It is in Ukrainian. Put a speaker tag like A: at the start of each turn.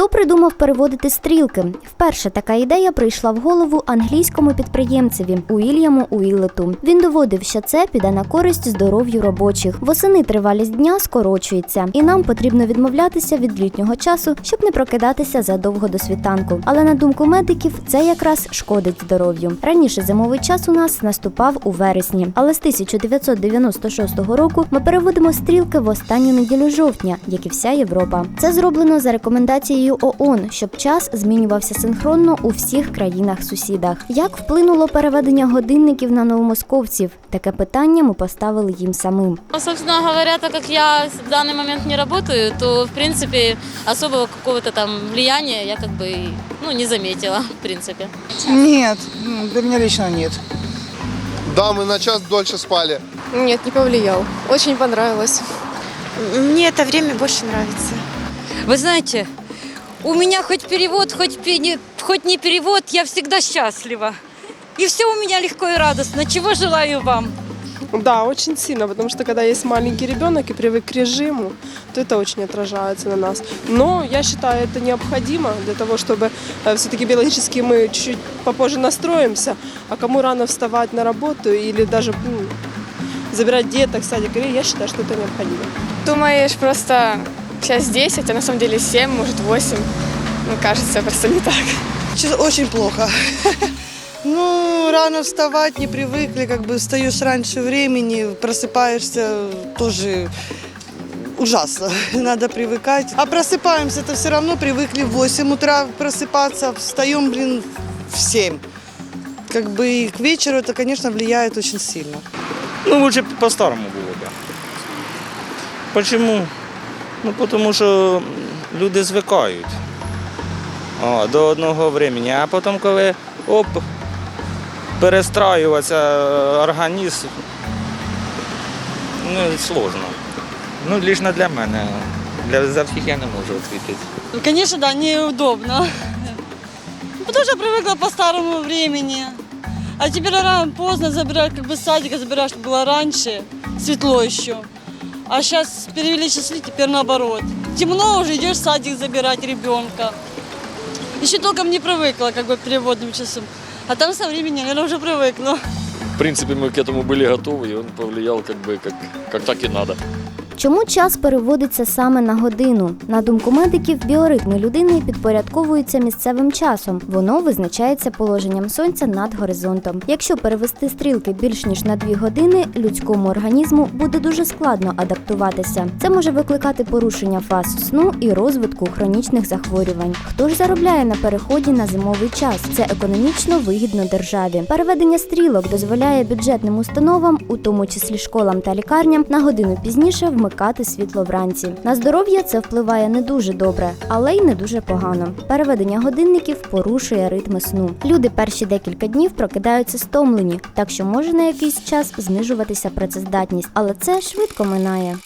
A: Хто придумав переводити стрілки? Вперше така ідея прийшла в голову англійському підприємцеві Уільяму Уілету. Він доводив, що це піде на користь здоров'ю робочих. Восени тривалість дня скорочується, і нам потрібно відмовлятися від літнього часу, щоб не прокидатися задовго до світанку. Але на думку медиків, це якраз шкодить здоров'ю. Раніше зимовий час у нас наступав у вересні, але з 1996 року ми переводимо стрілки в останню неділю жовтня, як і вся Європа. Це зроблено за рекомендацією ООН, щоб час змінювався синхронно у всіх країнах-сусідах. Як вплинуло переведення годинників на новомосковців? Таке питання ми поставили їм самим.
B: Ну, собственно говоря, так как я в данный момент не работаю, то, в принципе, особого какого-то там влияния я как бы и, ну, не заметила, в принципе.
C: Нет, ну, для меня лично нет.
D: Да, мы на час дольше спали.
E: Нет, не повлиял. Очень понравилось.
F: Мне это время больше нравится.
G: Вы знаете, у меня хоть перевод, хоть, пе- не- хоть не перевод, я всегда счастлива. И все у меня легко и радостно. Чего желаю вам?
E: Да, очень сильно, потому что когда есть маленький ребенок и привык к режиму, то это очень отражается на нас. Но я считаю, это необходимо для того, чтобы все-таки биологически мы чуть-чуть попозже настроимся, а кому рано вставать на работу или даже ну, забирать деток в садик, я считаю, что это необходимо.
H: Думаешь, просто сейчас 10, а на самом деле 7, может 8. Ну, кажется, просто не так.
C: Очень плохо. Ну, рано вставать не привыкли, как бы встаешь раньше времени, просыпаешься тоже ужасно. Надо привыкать. А просыпаемся это все равно привыкли в 8 утра просыпаться, встаем, блин, в 7. Как бы и к вечеру это, конечно, влияет очень сильно.
I: Ну, лучше по-старому було б. Почему? Ну, тому що люди звикають О, до одного времени, а потім, коли оп, перестраюватися е, організм, ну, сложно. Ну, лично для мене. Для, за всіх я не можу відповідати.
G: Конечно, да, неудобно. Потому что привыкла по старому времени. А теперь рано, поздно забирать, как бы с садика забираешь, чтобы было раньше, светло еще. А сейчас перевели часы, теперь наоборот. Темно уже, идешь в садик забирать ребенка. Еще толком не привыкла, как бы, к переводным часам. А там со временем, наверное, уже привыкну.
J: В принципе, мы к этому были готовы, и он повлиял как бы как, как так и надо.
A: Чому час переводиться саме на годину? На думку медиків, біоритми людини підпорядковуються місцевим часом. Воно визначається положенням сонця над горизонтом. Якщо перевести стрілки більш ніж на дві години, людському організму буде дуже складно адаптуватися. Це може викликати порушення фаз сну і розвитку хронічних захворювань. Хто ж заробляє на переході на зимовий час? Це економічно вигідно державі. Переведення стрілок дозволяє бюджетним установам, у тому числі школам та лікарням, на годину пізніше вмикати світло вранці. На здоров'я це впливає не дуже добре, але й не дуже погано. Переведення годинників порушує ритми сну. Люди перші декілька днів прокидаються стомлені, так що може на якийсь час знижуватися працездатність, але це швидко минає.